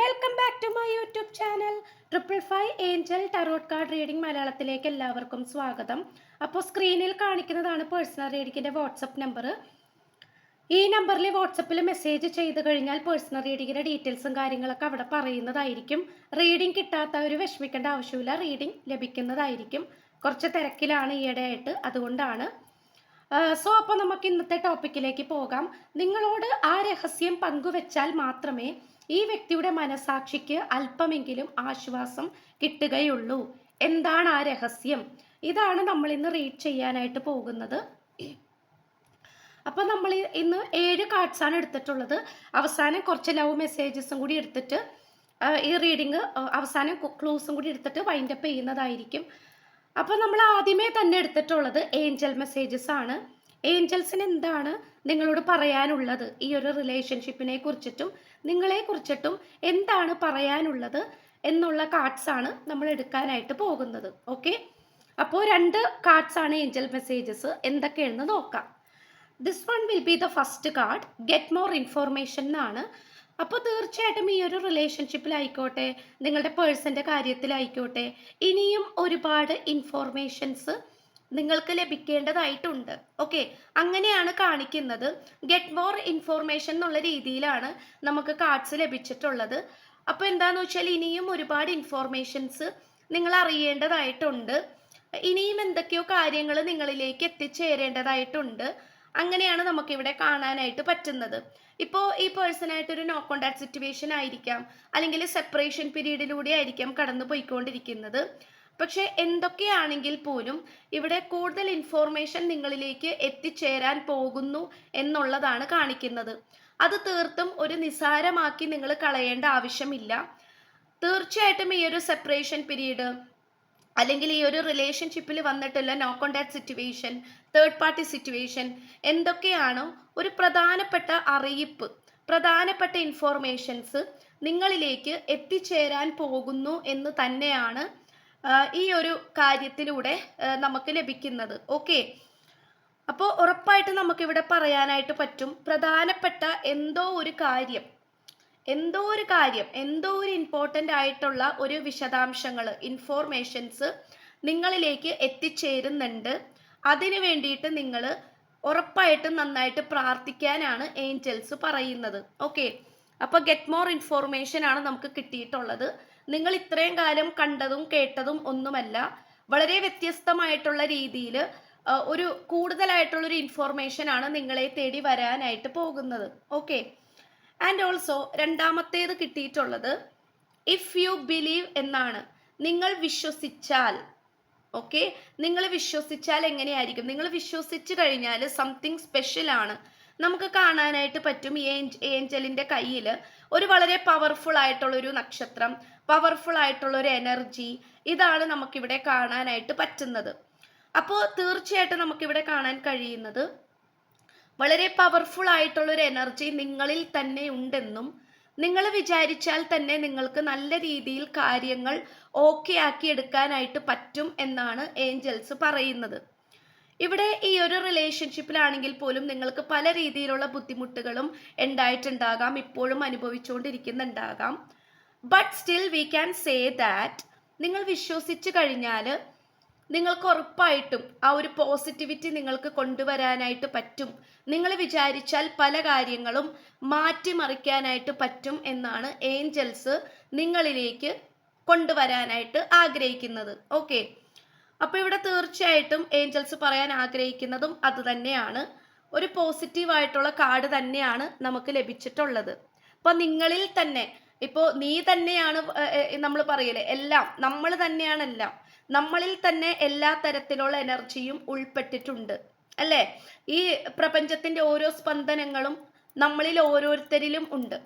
Welcome back to my YouTube channel triple five angel tarot card reading മലയാളത്തിലേക്ക് എല്ലാവർക്കും സ്വാഗതം. അപ്പോൾ സ്ക്രീനിൽ കാണിക്കുന്നതാണ് പേഴ്സണൽ റീഡിങ്ങിന്റെ വാട്സപ്പ് നമ്പർ ഈ നമ്പറിൽ വാട്സപ്പിൽ മെസ്സേജ് ചെയ്ത് കഴിഞ്ഞാൽ പേഴ്സണൽ റീഡിങ്ങിന്റെ ഡീറ്റെയിൽസും കാര്യങ്ങളൊക്കെ അവിടെ പറയുന്നതായിരിക്കും. റീഡിംഗ് കിട്ടാത്ത ഒരു വിഷമിക്കേണ്ട ആവശ്യമില്ല. റീഡിംഗ് ലഭിക്കുന്നതായിരിക്കും. കുറച്ച് തിരക്കിലാണ് ഈയിടെയായിട്ട് അതുകൊണ്ടാണ്. സോ അപ്പോൾ നമുക്ക് ഇന്നത്തെ ടോപ്പിക്കിലേക്ക് പോകാം. നിങ്ങളോട് ആ രഹസ്യം പങ്കുവെച്ചാൽ മാത്രമേ ഈ വ്യക്തിയുടെ മനസാക്ഷിക്ക് അല്പമെങ്കിലും ആശ്വാസം കിട്ടുകയുള്ളൂ. എന്താണ് ആ രഹസ്യം? ഇതാണ് നമ്മൾ ഇന്ന് റീഡ് ചെയ്യാനായിട്ട് പോകുന്നത്. അപ്പോൾ നമ്മൾ ഇന്ന് ഏഴ് കാർഡ്സ് ആണ് എടുത്തിട്ടുള്ളത്. അവസാനം കുറച്ച് ലവ് മെസ്സേജസും കൂടി എടുത്തിട്ട് ഈ റീഡിങ് അവസാനം ക്ലൂസും കൂടി എടുത്തിട്ട് വൈൻഡ് അപ്പ് ചെയ്യുന്നതായിരിക്കും. അപ്പോൾ നമ്മൾ ആദ്യമേ തന്നെ എടുത്തിട്ടുള്ളത് ഏഞ്ചൽ മെസ്സേജസ് ആണ്. ഏഞ്ചൽസിന് എന്താണ് നിങ്ങളോട് പറയാനുള്ളത്? ഈ ഒരു റിലേഷൻഷിപ്പിനെ കുറിച്ചിട്ടും നിങ്ങളെ കുറിച്ചിട്ടും എന്താണ് പറയാനുള്ളത് എന്നുള്ള കാർഡ്സ് ആണ് നമ്മൾ എടുക്കാനായിട്ട് പോകുന്നത്. ഓക്കെ അപ്പോൾ രണ്ട് കാർഡ്സ് ആണ് ഏഞ്ചൽ മെസ്സേജസ് എന്തൊക്കെയാണെന്ന് നോക്കാം. This one will be the first card get more information എന്നാണ്. അപ്പോൾ തീർച്ചയായിട്ടും ഈ ഒരു റിലേഷൻഷിപ്പിലായിക്കോട്ടെ നിങ്ങളുടെ പേഴ്സന്റെ കാര്യത്തിലായിക്കോട്ടെ ഇനിയും ഒരുപാട് ഇൻഫോർമേഷൻസ് നിങ്ങൾക്ക് ലഭിക്കേണ്ടതായിട്ടുണ്ട്. ഓക്കെ അങ്ങനെയാണ് കാണിക്കുന്നത്. ഗെറ്റ് മോർ ഇൻഫോർമേഷൻ എന്നുള്ള രീതിയിലാണ് നമുക്ക് കാർഡ്സ് ലഭിച്ചിട്ടുള്ളത്. അപ്പോൾ എന്താണെന്ന് വെച്ചാൽ ഇനിയും ഒരുപാട് ഇൻഫോർമേഷൻസ് നിങ്ങൾ അറിയേണ്ടതായിട്ടുണ്ട്. ഇനിയും എന്തൊക്കെയോ കാര്യങ്ങൾ നിങ്ങളിലേക്ക് എത്തിച്ചേരേണ്ടതായിട്ടുണ്ട്. അങ്ങനെയാണ് നമുക്കിവിടെ കാണാനായിട്ട് പറ്റുന്നത്. ഇപ്പോൾ ഈ പേഴ്സണായിട്ട് ഒരു നോ കോണ്ടാക്ട് സിറ്റുവേഷൻ ആയിരിക്കാം. അല്ലെങ്കിൽ സെപ്പറേഷൻ പീരീഡിലൂടെ ആയിരിക്കാം കടന്നു പോയിക്കൊണ്ടിരിക്കുന്നത് പക്ഷെ എന്തൊക്കെയാണെങ്കിൽ പോലും ഇവിടെ കൂടുതൽ ഇൻഫോർമേഷൻ നിങ്ങളിലേക്ക് എത്തിച്ചേരാൻ പോകുന്നു എന്നുള്ളതാണ് കാണിക്കുന്നത്. അത് തീർത്തും ഒരു നിസാരമാക്കി നിങ്ങൾ കളയേണ്ട ആവശ്യമില്ല. തീർച്ചയായിട്ടും ഈ ഒരു സെപ്പറേഷൻ പീരീഡ് അല്ലെങ്കിൽ ഈ ഒരു റിലേഷൻഷിപ്പിൽ വന്നിട്ടുള്ള no contact situation third party situation എന്തൊക്കെയാണോ ഒരു പ്രധാനപ്പെട്ട അറിയിപ്പ് പ്രധാനപ്പെട്ട ഇൻഫോർമേഷൻസ് നിങ്ങളിലേക്ക് എത്തിച്ചേരാൻ പോകുന്നു എന്ന് തന്നെയാണ് ഈ ഒരു കാര്യത്തിലൂടെ നമുക്ക് ലഭിക്കുന്നത്. ഓക്കെ അപ്പോൾ ഉറപ്പായിട്ട് നമുക്കിവിടെ പറയാനായിട്ട് പറ്റും പ്രധാനപ്പെട്ട എന്തോ ഒരു കാര്യം എന്തോ ഒരു കാര്യം എന്തോ ഒരു ഇമ്പോർട്ടന്റ് ആയിട്ടുള്ള ഒരു വിശദാംശങ്ങൾ ഇൻഫോർമേഷൻസ് നിങ്ങളിലേക്ക് എത്തിച്ചേരുന്നുണ്ട്. അതിനു വേണ്ടിയിട്ട് നിങ്ങൾ ഉറപ്പായിട്ടും നന്നായിട്ട് പ്രാർത്ഥിക്കാനാണ് ഏഞ്ചൽസ് പറയുന്നത്. ഓക്കെ അപ്പോൾ ഗെറ്റ് മോർ ഇൻഫോർമേഷൻ ആണ് നമുക്ക് കിട്ടിയിട്ടുള്ളത്. നിങ്ങൾ ഇത്രയും കാലം കണ്ടതും കേട്ടതും ഒന്നുമല്ല. വളരെ വ്യത്യസ്തമായിട്ടുള്ള രീതിയിൽ ഒരു കൂടുതലായിട്ടുള്ളൊരു ഇൻഫോർമേഷൻ ആണ് നിങ്ങളെ തേടി വരാനായിട്ട് പോകുന്നത്. ഓക്കെ ആൻഡ് ഓൾസോ രണ്ടാമത്തേത് കിട്ടിയിട്ടുള്ളത് ഇഫ് യു ബിലീവ് എന്നാണ്. നിങ്ങൾ വിശ്വസിച്ചാൽ ഓക്കെ നിങ്ങൾ വിശ്വസിച്ചാൽ എങ്ങനെയായിരിക്കും? നിങ്ങൾ വിശ്വസിച്ച് കഴിഞ്ഞാൽ സംതിങ് സ്പെഷ്യൽ ആണ്. നമുക്ക് കാണാനായിട്ട് പറ്റും ഏഞ്ച് ഏഞ്ചലിന്റെ കയ്യിൽ ഒരു വളരെ പവർഫുൾ ആയിട്ടുള്ള ഒരു നക്ഷത്രം പവർഫുൾ ആയിട്ടുള്ള ഒരു എനർജി ഇതാണ് നമുക്കിവിടെ കാണാനായിട്ട് പറ്റുന്നത്. അപ്പോൾ തീർച്ചയായിട്ടും നമുക്കിവിടെ കാണാൻ കഴിയുന്നത് വളരെ പവർഫുൾ ആയിട്ടുള്ള ഒരു എനർജി നിങ്ങളിൽ തന്നെ ഉണ്ടെന്നും നിങ്ങൾ വിചാരിച്ചാൽ തന്നെ നിങ്ങൾക്ക് നല്ല രീതിയിൽ കാര്യങ്ങൾ ഓക്കെ ആക്കി എടുക്കാനായിട്ട് പറ്റും എന്നാണ് ഏഞ്ചൽസ് പറയുന്നത്. ഇവിടെ ഈ ഒരു റിലേഷൻഷിപ്പിലാണെങ്കിൽ പോലും നിങ്ങൾക്ക് പല രീതിയിലുള്ള ബുദ്ധിമുട്ടുകളും ഉണ്ടായിട്ടുണ്ടാകാം ഇപ്പോഴും അനുഭവിച്ചുകൊണ്ടിരിക്കുന്നുണ്ടാകാം. But still we can say that നിങ്ങൾ വിശ്വസിച്ചു കഴിഞ്ഞാൽ നിങ്ങൾക്ക് ഉറപ്പായിട്ടും ആ ഒരു പോസിറ്റിവിറ്റി നിങ്ങൾക്ക് കൊണ്ടുവരാനായിട്ട് പറ്റും. നിങ്ങൾ വിചാരിച്ചാൽ പല കാര്യങ്ങളും മാറ്റിമറിക്കാനായിട്ട് പറ്റും എന്നാണ് ഏഞ്ചൽസ് നിങ്ങളിലേക്ക് കൊണ്ടുവരാനായിട്ട് ആഗ്രഹിക്കുന്നത്. ഓക്കെ അപ്പോൾ ഇവിടെ തീർച്ചയായിട്ടും ഏഞ്ചൽസ് പറയാൻ ആഗ്രഹിക്കുന്നതും അത് തന്നെയാണ്. ഒരു പോസിറ്റീവായിട്ടുള്ള കാർഡ് തന്നെയാണ് നമുക്ക് ലഭിച്ചിട്ടുള്ളത്. അപ്പോൾ നിങ്ങളിൽ തന്നെ ഇപ്പോ നീ തന്നെയാണ് നമ്മൾ പറയലേ എല്ലാം നമ്മൾ തന്നെയാണ് എല്ലാം. നമ്മളിൽ തന്നെ എല്ലാ തരത്തിലുള്ള എനർജിയും ഉൾപ്പെട്ടിട്ടുണ്ട്. അല്ലേ? ഈ പ്രപഞ്ചത്തിന്റെ ഓരോ സ്പന്ദനങ്ങളും നമ്മളിൽ ഓരോരുത്തരിലും ഉണ്ട്.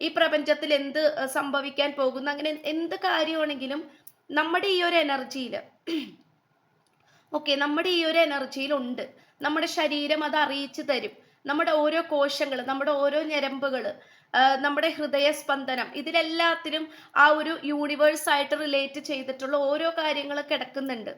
ഈ പ്രപഞ്ചത്തിൽ എന്ത് സംഭവിക്കാൻ പോകുന്ന അങ്ങനെ എന്ത് കാര്യമാണെങ്കിലും നമ്മുടെ ഈ ഒരു എനർജിയിൽ ഓക്കെ നമ്മുടെ ഈ ഒരു എനർജിയിലുണ്ട്. നമ്മുടെ ശരീരം അത് അറിയിച്ചു തരും. നമ്മുടെ ഓരോ കോശങ്ങൾ നമ്മുടെ ഓരോ ഞരമ്പുകൾ നമ്മുടെ ഹൃദയസ്പന്ദനം ഇതിലെല്ലാത്തിനും ആ ഒരു യൂണിവേഴ്സായിട്ട് റിലേറ്റ് ചെയ്തിട്ടുള്ള ഓരോ കാര്യങ്ങൾ കിടക്കുന്നുണ്ട്.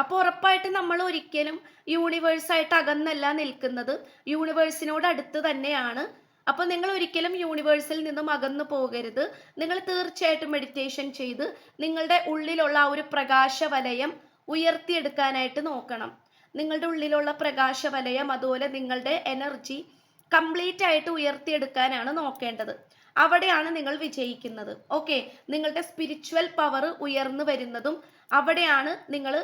അപ്പോൾ ഉറപ്പായിട്ട് നമ്മൾ ഒരിക്കലും യൂണിവേഴ്സായിട്ട് അകന്നല്ല നിൽക്കുന്നത്. യൂണിവേഴ്സിനോട് അടുത്ത് തന്നെയാണ്. അപ്പോൾ നിങ്ങൾ ഒരിക്കലും യൂണിവേഴ്സിൽ നിന്നും അകന്നു പോകരുത്. നിങ്ങൾ തീർച്ചയായിട്ടും മെഡിറ്റേഷൻ ചെയ്ത് നിങ്ങളുടെ ഉള്ളിലുള്ള ആ ഒരു പ്രകാശ വലയം ഉയർത്തിയെടുക്കാനായിട്ട് നോക്കണം. നിങ്ങളുടെ ഉള്ളിലുള്ള പ്രകാശ വലയം അതുപോലെ നിങ്ങളുടെ എനർജി കംപ്ലീറ്റ് ആയിട്ട് ഉയർത്തിയെടുക്കാനാണ് നോക്കേണ്ടത്. അവിടെയാണ് നിങ്ങൾ വിജയിക്കുന്നത്. ഓക്കെ നിങ്ങളുടെ സ്പിരിച്വൽ പവർ ഉയർന്നു വരുന്നതും അവിടെയാണ് നിങ്ങൾ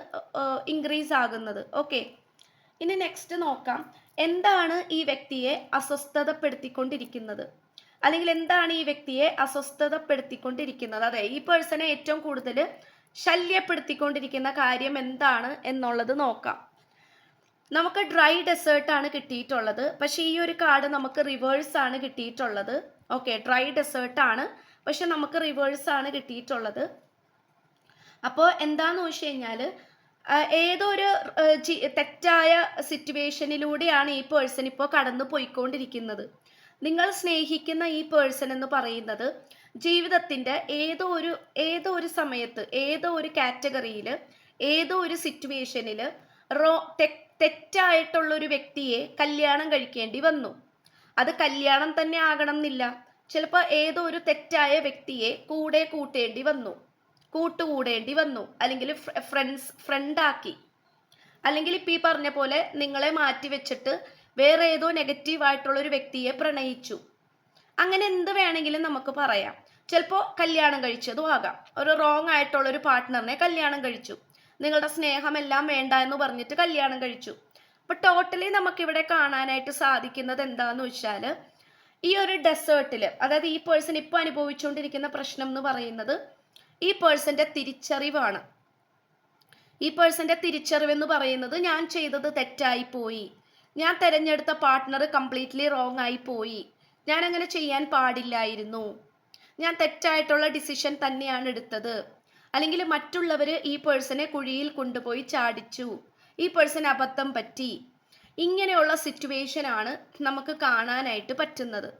ഇൻക്രീസ് ആകുന്നത്. ഓക്കെ ഇനി നെക്സ്റ്റ് നോക്കാം. എന്താണ് ഈ വ്യക്തിയെ അസ്വസ്ഥതപ്പെടുത്തിക്കൊണ്ടിരിക്കുന്നത്? അല്ലെങ്കിൽ എന്താണ് ഈ വ്യക്തിയെ അസ്വസ്ഥതപ്പെടുത്തിക്കൊണ്ടിരിക്കുന്നത്? അതെ ഈ പേഴ്സണെ ഏറ്റവും കൂടുതൽ ശല്യപ്പെടുത്തിക്കൊണ്ടിരിക്കുന്ന കാര്യം എന്താണ് എന്നുള്ളത് നോക്കാം. നമുക്ക് ഡ്രൈ ഡെസേർട്ട് ആണ് കിട്ടിയിട്ടുള്ളത്. പക്ഷേ ഈ ഒരു കാർഡ് നമുക്ക് റിവേഴ്സ് ആണ് കിട്ടിയിട്ടുള്ളത്. ഓക്കെ ഡ്രൈ ഡെസേർട്ട് ആണ്. പക്ഷെ നമുക്ക് റിവേഴ്സ് ആണ് കിട്ടിയിട്ടുള്ളത്. അപ്പോൾ എന്താന്ന് വെച്ച് കഴിഞ്ഞാൽ ഏതോ ഒരു തെറ്റായ സിറ്റുവേഷനിലൂടെയാണ് ഈ പേഴ്സൺ ഇപ്പോൾ കടന്നു പോയിക്കൊണ്ടിരിക്കുന്നത് നിങ്ങൾ സ്നേഹിക്കുന്ന ഈ പേഴ്സൺ എന്ന് പറയുന്നത് ജീവിതത്തിന്റെ ഏതോ ഒരു ഏതോ ഒരു സമയത്ത് ഏതോ ഒരു കാറ്റഗറിയിൽ ഏതോ ഒരു സിറ്റുവേഷനിൽ റോ തെറ്റായിട്ടുള്ള ഒരു വ്യക്തിയെ കല്യാണം കഴിക്കേണ്ടി വന്നു. അത് കല്യാണം തന്നെ ആകണം എന്നില്ല ചിലപ്പോൾ ഏതോ ഒരു തെറ്റായ വ്യക്തിയെ കൂടെ കൂട്ടേണ്ടി വന്നു. കൂട്ടുകൂടേണ്ടി വന്നു. അല്ലെങ്കിൽ ഫ്രണ്ട്സ് ഫ്രണ്ടാക്കി അല്ലെങ്കിൽ ഇപ്പം ഈ പറഞ്ഞ പോലെ നിങ്ങളെ മാറ്റി വെച്ചിട്ട് വേറെ ഏതോ നെഗറ്റീവ് ആയിട്ടുള്ള ഒരു വ്യക്തിയെ പ്രണയിച്ചു. അങ്ങനെ എന്ത് വേണമെങ്കിലും നമുക്ക് പറയാം. ചിലപ്പോൾ കല്യാണം കഴിച്ചതും ആകാം. ഒരു റോങ് ആയിട്ടുള്ള ഒരു പാർട്ട്ണറിനെ കല്യാണം കഴിച്ചു. നിങ്ങളുടെ സ്നേഹമെല്ലാം വേണ്ട എന്ന് പറഞ്ഞിട്ട് കല്യാണം കഴിച്ചു. അപ്പൊ ടോട്ടലി നമുക്കിവിടെ കാണാനായിട്ട് സാധിക്കുന്നത് എന്താന്ന് വെച്ചാൽ ഈ ഒരു ഡെസേർട്ടിൽ അതായത് ഈ പേഴ്സൺ ഇപ്പോൾ അനുഭവിച്ചുകൊണ്ടിരിക്കുന്ന പ്രശ്നം എന്ന് പറയുന്നത് ഈ പേഴ്സന്റെ തിരിച്ചറിവാണ്. ഈ പേഴ്സന്റെ തിരിച്ചറിവ് എന്ന് പറയുന്നത് ഞാൻ ചെയ്തത് തെറ്റായി പോയി. ഞാൻ തിരഞ്ഞെടുത്ത പാർട്ട്ണർ കംപ്ലീറ്റ്ലി റോങ് ആയി പോയി. ഞാൻ അങ്ങനെ ചെയ്യാൻ പാടില്ലായിരുന്നു. ഞാൻ തെറ്റായിട്ടുള്ള ഡിസിഷൻ തന്നെയാണ് എടുത്തത്. അല്ലെങ്കിൽ മറ്റുള്ളവർ ഈ പേഴ്സണെ കുഴിയിൽ കൊണ്ടുപോയി ചാടിച്ചു. ഈ പേഴ്സൺ അബദ്ധം പറ്റി. ഇങ്ങനെയുള്ള സിറ്റുവേഷൻ ആണ് നമുക്ക് കാണാനായിട്ട് പറ്റുന്നത്.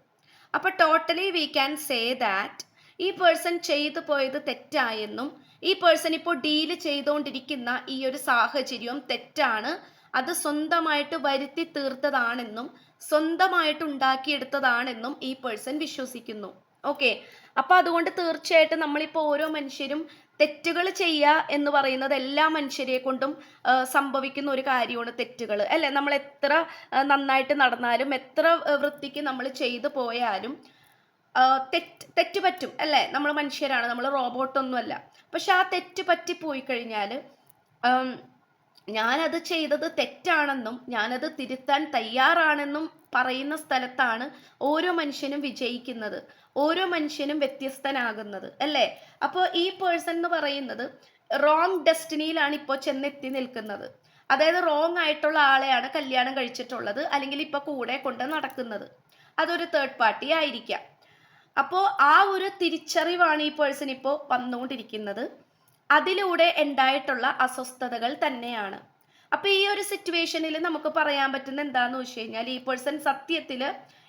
അപ്പൊ totally we can say that ഈ പേഴ്സൺ ചെയ്തു പോയത് തെറ്റായെന്നും ഈ പേഴ്സൺ ഇപ്പോൾ ഡീൽ ചെയ്തുകൊണ്ടിരിക്കുന്ന ഈ ഒരു സാഹചര്യവും തെറ്റാണ്. അത് സ്വന്തമായിട്ട് വരുത്തി തീർത്തതാണെന്നും സ്വന്തമായിട്ട് ഉണ്ടാക്കിയെടുത്തതാണെന്നും ഈ പേഴ്സൺ വിശ്വസിക്കുന്നു. ഓക്കെ അപ്പൊ അതുകൊണ്ട് തീർച്ചയായിട്ടും നമ്മളിപ്പോൾ ഓരോ മനുഷ്യരും തെറ്റുകൾ ചെയ്യുക എന്ന് പറയുന്നത് എല്ലാ മനുഷ്യരെ കൊണ്ടും സംഭവിക്കുന്ന ഒരു കാര്യമാണ് തെറ്റുകൾ. അല്ലെ? നമ്മൾ എത്ര നന്നായിട്ട് നടന്നാലും എത്ര വൃത്തിക്ക് നമ്മൾ ചെയ്തു പോയാലും തെറ്റ് തെറ്റ് പറ്റും. അല്ലേ? നമ്മൾ മനുഷ്യരാണ് നമ്മൾ റോബോട്ടൊന്നുമല്ല പക്ഷെ ആ തെറ്റ് പറ്റി പോയി കഴിഞ്ഞാൽ ഞാനത് ചെയ്തത് തെറ്റാണെന്നും ഞാനത് തിരുത്താൻ തയ്യാറാണെന്നും പറയുന്ന സ്ഥലത്താണ് ഓരോ മനുഷ്യനും വിജയിക്കുന്നത് ഓരോ മനുഷ്യനും വ്യത്യസ്തനാകുന്നത് അല്ലേ? അപ്പോൾ ഈ പേഴ്സൺ എന്ന് പറയുന്നത് റോങ് ഡെസ്റ്റിനിയിലാണ് ഇപ്പോൾ ചെന്നെത്തി നിൽക്കുന്നത്. അതായത് റോങ് ആയിട്ടുള്ള ആളെയാണ് കല്യാണം കഴിച്ചിട്ടുള്ളത് അല്ലെങ്കിൽ ഇപ്പോൾ കൂടെ കൊണ്ട് നടക്കുന്നത്. അതൊരു തേർഡ് പാർട്ടി ആയിരിക്കാം. അപ്പോൾ ആ ഒരു തിരിച്ചറിവാണ് ഈ പേഴ്സൺ ഇപ്പോൾ വന്നുകൊണ്ടിരിക്കുന്നത്. അതിലൂടെ ഉണ്ടായിട്ടുള്ള അസ്വസ്ഥതകൾ തന്നെയാണ്. അപ്പൊ ഈ ഒരു സിറ്റുവേഷനിൽ നമുക്ക് പറയാൻ പറ്റുന്ന എന്താന്ന് വെച്ച് കഴിഞ്ഞാൽ ഈ പേഴ്സൺ സത്യത്തിൽ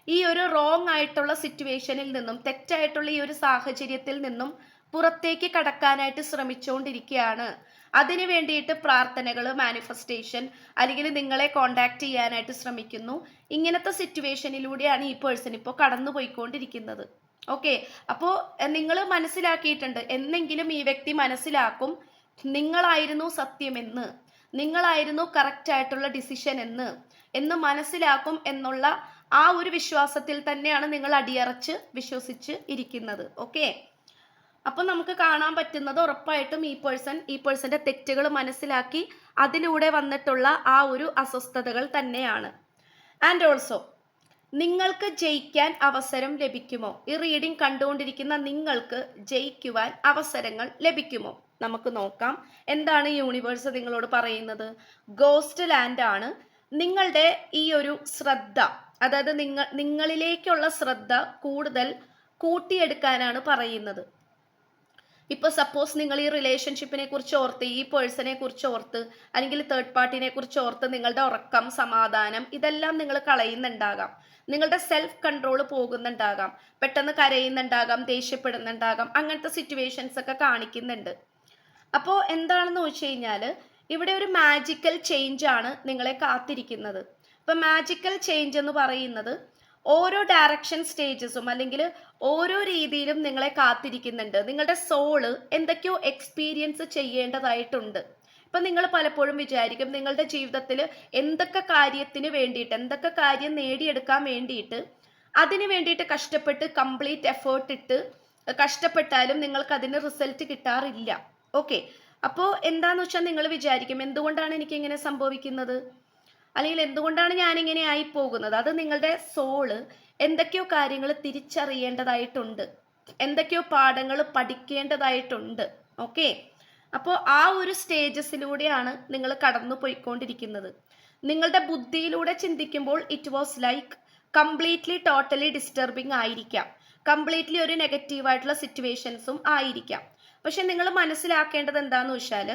ഈ ഒരു റോങ് ആയിട്ടുള്ള സിറ്റുവേഷനിൽ നിന്നും തെറ്റായിട്ടുള്ള ഈ ഒരു സാഹചര്യത്തിൽ നിന്നും പുറത്തേക്ക് കടക്കാനായിട്ട് ശ്രമിച്ചുകൊണ്ടിരിക്കുകയാണ്. അതിനു വേണ്ടിയിട്ട് പ്രാർത്ഥനകൾ മാനിഫെസ്റ്റേഷൻ അല്ലെങ്കിൽ നിങ്ങളെ കോണ്ടാക്ട് ചെയ്യാനായിട്ട് ശ്രമിക്കുന്നു. ഇങ്ങനത്തെ സിറ്റുവേഷനിലൂടെയാണ് ഈ പേഴ്സൺ ഇപ്പോൾ കടന്നു പോയിക്കൊണ്ടിരിക്കുന്നത് ഓക്കെ. അപ്പോൾ നിങ്ങൾ മനസ്സിലാക്കിയിട്ടുണ്ട്. എന്നെങ്കിലും ഈ വ്യക്തി മനസ്സിലാക്കും നിങ്ങളായിരുന്നു സത്യമെന്ന്. നിങ്ങളായിരുന്നു കറക്റ്റ് ആയിട്ടുള്ള ഡിസിഷൻ എന്ന്. എന്ന് മനസ്സിലാക്കും എന്നുള്ള ആ ഒരു വിശ്വാസത്തിൽ തന്നെയാണ് നിങ്ങൾ അടിയറച്ച് വിശ്വസിച്ച് ഇരിക്കുന്നത്. ഓക്കെ. അപ്പൊ നമുക്ക് കാണാൻ പറ്റുന്നത് ഉറപ്പായിട്ടും ഈ പേഴ്സൺ ഈ പേഴ്സന്റെ തെറ്റുകൾ മനസ്സിലാക്കി അതിലൂടെ വന്നിട്ടുള്ള ആ ഒരു അസ്വസ്ഥതകൾ തന്നെയാണ്. ആൻഡ് ഓൾസോ നിങ്ങൾക്ക് ജയിക്കാൻ അവസരം ലഭിക്കുമോ? ഈ റീഡിംഗ് കണ്ടുകൊണ്ടിരിക്കുന്ന നിങ്ങൾക്ക് ജയിക്കുവാൻ അവസരങ്ങൾ ലഭിക്കുമോ? നമുക്ക് നോക്കാം. എന്താണ് യൂണിവേഴ്സ് നിങ്ങളോട് പറയുന്നത്? ഗോസ്റ്റ് ലാൻഡ് ആണ്. നിങ്ങളുടെ ഈ ഒരു ശ്രദ്ധ അതായത് നിങ്ങൾ നിങ്ങളിലേക്കുള്ള ശ്രദ്ധ കൂടുതൽ കൂട്ടിയെടുക്കാനാണ് പറയുന്നത്. ഇപ്പൊ സപ്പോസ് നിങ്ങൾ ഈ റിലേഷൻഷിപ്പിനെ കുറിച്ച് ഓർത്ത് ഈ പേഴ്സണെ കുറിച്ച് ഓർത്ത് അല്ലെങ്കിൽ തേർഡ് പാർട്ടിനെ കുറിച്ച് ഓർത്ത് നിങ്ങളുടെ ഉറക്കം സമാധാനം ഇതെല്ലാം നിങ്ങൾ കളയുന്നുണ്ടാകാം. നിങ്ങളുടെ സെൽഫ് കൺട്രോൾ പോകുന്നുണ്ടാകാം. പെട്ടെന്ന് കരയുന്നുണ്ടാകാം ദേഷ്യപ്പെടുന്നുണ്ടാകാം അങ്ങനത്തെ സിറ്റുവേഷൻസ് ഒക്കെ കാണിക്കുന്നുണ്ട്. അപ്പോൾ എന്താണെന്ന് വെച്ച് കഴിഞ്ഞാൽ ഇവിടെ ഒരു മാജിക്കൽ ചേഞ്ച് ആണ് നിങ്ങളെ കാത്തിരിക്കുന്നത്. ഇപ്പം മാജിക്കൽ ചേഞ്ച് എന്ന് പറയുന്നത് ഓരോ ഡയറക്ഷൻ സ്റ്റേജസും അല്ലെങ്കിൽ ഓരോ രീതിയിലും നിങ്ങളെ കാത്തിരിക്കുന്നുണ്ട്. നിങ്ങളുടെ സോൾ എന്തൊക്കെയോ എക്സ്പീരിയൻസ് ചെയ്യേണ്ടതായിട്ടുണ്ട്. ഇപ്പൊ നിങ്ങൾ പലപ്പോഴും വിചാരിക്കും നിങ്ങളുടെ ജീവിതത്തിൽ എന്തൊക്കെ കാര്യത്തിന് വേണ്ടിയിട്ട് എന്തൊക്കെ കാര്യം നേടിയെടുക്കാൻ വേണ്ടിയിട്ട് അതിന് വേണ്ടിയിട്ട് കഷ്ടപ്പെട്ട് കംപ്ലീറ്റ് എഫേർട്ട് ഇട്ട് കഷ്ടപ്പെട്ടാലും നിങ്ങൾക്ക് അതിന് റിസൾട്ട് കിട്ടാറില്ല. ഓക്കെ അപ്പോൾ എന്താന്ന് വെച്ചാൽ നിങ്ങൾ വിചാരിക്കും എന്തുകൊണ്ടാണ് എനിക്ക് ഇങ്ങനെ സംഭവിക്കുന്നത്? അല്ലെങ്കിൽ എന്തുകൊണ്ടാണ് ഞാൻ ഇങ്ങനെ ആയി പോകുന്നത് അത് നിങ്ങളുടെ സോൾ എന്തൊക്കെയോ കാര്യങ്ങൾ തിരിച്ചറിയേണ്ടതായിട്ടുണ്ട്. എന്തൊക്കെയോ പാഠങ്ങൾ പഠിക്കേണ്ടതായിട്ടുണ്ട്. ഓക്കെ അപ്പോൾ ആ ഒരു സ്റ്റേജസിലൂടെയാണ് നിങ്ങൾ കടന്നു പോയിക്കൊണ്ടിരിക്കുന്നത് നിങ്ങളുടെ ബുദ്ധിയിലൂടെ ചിന്തിക്കുമ്പോൾ it was like completely totally disturbing ആയിരിക്കാം. കംപ്ലീറ്റ്ലി ഒരു നെഗറ്റീവായിട്ടുള്ള സിറ്റുവേഷൻസും ആയിരിക്കാം. പക്ഷെ നിങ്ങൾ മനസ്സിലാക്കേണ്ടത് എന്താന്ന് വെച്ചാൽ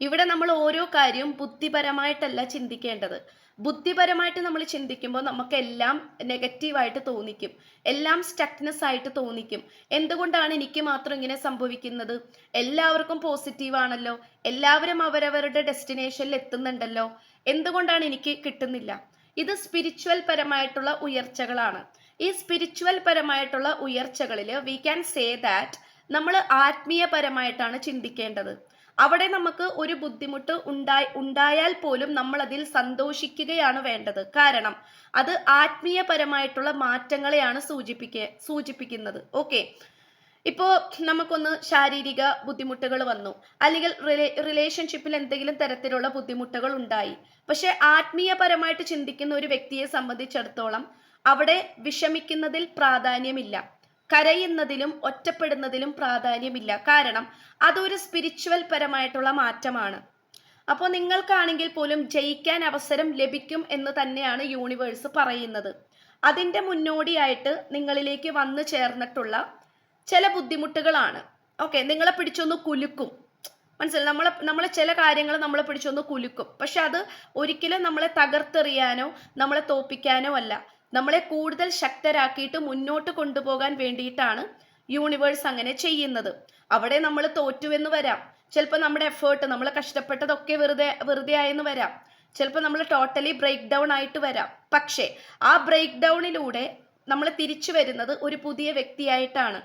ഇവിടെ നമ്മൾ ഓരോ കാര്യവും ബുദ്ധിപരമായിട്ടല്ല ചിന്തിക്കേണ്ടത്. ബുദ്ധിപരമായിട്ട് നമ്മൾ ചിന്തിക്കുമ്പോൾ നമുക്കെല്ലാം നെഗറ്റീവായിട്ട് തോന്നിക്കും. എല്ലാം സ്റ്റക്നെസ് ആയിട്ട് തോന്നിക്കും. എന്തുകൊണ്ടാണ് എനിക്ക് മാത്രം ഇങ്ങനെ സംഭവിക്കുന്നത്? എല്ലാവർക്കും പോസിറ്റീവാണല്ലോ എല്ലാവരും അവരവരുടെ ഡെസ്റ്റിനേഷനിൽ എത്തുന്നുണ്ടല്ലോ. എന്തുകൊണ്ടാണ് എനിക്ക് കിട്ടുന്നില്ല? ഇത് സ്പിരിച്വൽ പരമായിട്ടുള്ള ഉയർച്ചകളാണ്. ഈ സ്പിരിച്വൽ പരമായിട്ടുള്ള ഉയർച്ചകളിൽ വി ക്യാൻ സേ ദാറ്റ് നമ്മൾ ആത്മീയപരമായിട്ടാണ് ചിന്തിക്കേണ്ടത്. അവിടെ നമുക്ക് ഒരു ബുദ്ധിമുട്ട് ഉണ്ടായി ഉണ്ടായാൽ പോലും നമ്മൾ അതിൽ സന്തോഷിക്കുകയാണ് വേണ്ടത്. കാരണം അത് ആത്മീയപരമായിട്ടുള്ള മാറ്റങ്ങളെയാണ് സൂചിപ്പിക്ക സൂചിപ്പിക്കുന്നത്. ഓക്കെ. ഇപ്പോ നമുക്കൊന്ന് ശാരീരിക ബുദ്ധിമുട്ടുകൾ വന്നു. അല്ലെങ്കിൽ റിലേ റിലേഷൻഷിപ്പിൽ എന്തെങ്കിലും തരത്തിലുള്ള ബുദ്ധിമുട്ടുകൾ ഉണ്ടായി. പക്ഷെ ആത്മീയപരമായിട്ട് ചിന്തിക്കുന്ന ഒരു വ്യക്തിയെ സംബന്ധിച്ചിടത്തോളം അവിടെ വിഷമിക്കുന്നതിൽ പ്രാധാന്യമില്ല. കരയുന്നതിലും ഒറ്റപ്പെടുന്നതിലും പ്രാധാന്യമില്ല. കാരണം അതൊരു സ്പിരിച്വൽ പരമായിട്ടുള്ള മാറ്റമാണ്. അപ്പോൾ നിങ്ങൾക്കാണെങ്കിൽ പോലും ജയിക്കാൻ അവസരം ലഭിക്കും എന്ന് തന്നെയാണ് യൂണിവേഴ്സ് പറയുന്നത്. അതിന്റെ മുന്നോടിയായിട്ട് നിങ്ങളിലേക്ക് വന്നു ചേർന്നിട്ടുള്ള ചില ബുദ്ധിമുട്ടുകളാണ്. ഓക്കെ നിങ്ങളെ പിടിച്ചൊന്ന് കുലുക്കും. മനസ്സിലായി? നമ്മളെ നമ്മളെ ചില കാര്യങ്ങൾ നമ്മളെ പിടിച്ചൊന്ന് കുലുക്കും. പക്ഷെ അത് ഒരിക്കലും നമ്മളെ തകർത്തെറിയാനോ നമ്മളെ തോപ്പിക്കാനോ അല്ല. നമ്മളെ കൂടുതൽ ശക്തരാക്കിയിട്ട് മുന്നോട്ട് കൊണ്ടുപോകാൻ വേണ്ടിയിട്ടാണ് യൂണിവേഴ്സ് അങ്ങനെ ചെയ്യുന്നത്. അവിടെ നമ്മൾ തോറ്റുവെന്ന് വരാം. ചിലപ്പോൾ നമ്മുടെ എഫേർട്ട് നമ്മൾ കഷ്ടപ്പെട്ടതൊക്കെ വെറുതെ വെറുതെ ആയെന്ന് വരാം. ചിലപ്പോൾ നമ്മൾ ടോട്ടലി ബ്രേക്ക് ഡൗൺ ആയിട്ട് വരാം. പക്ഷേ ആ ബ്രേക്ക് ഡൗണിലൂടെ നമ്മൾ തിരിച്ചു വരുന്നത് ഒരു പുതിയ വ്യക്തിയായിട്ടാണ്.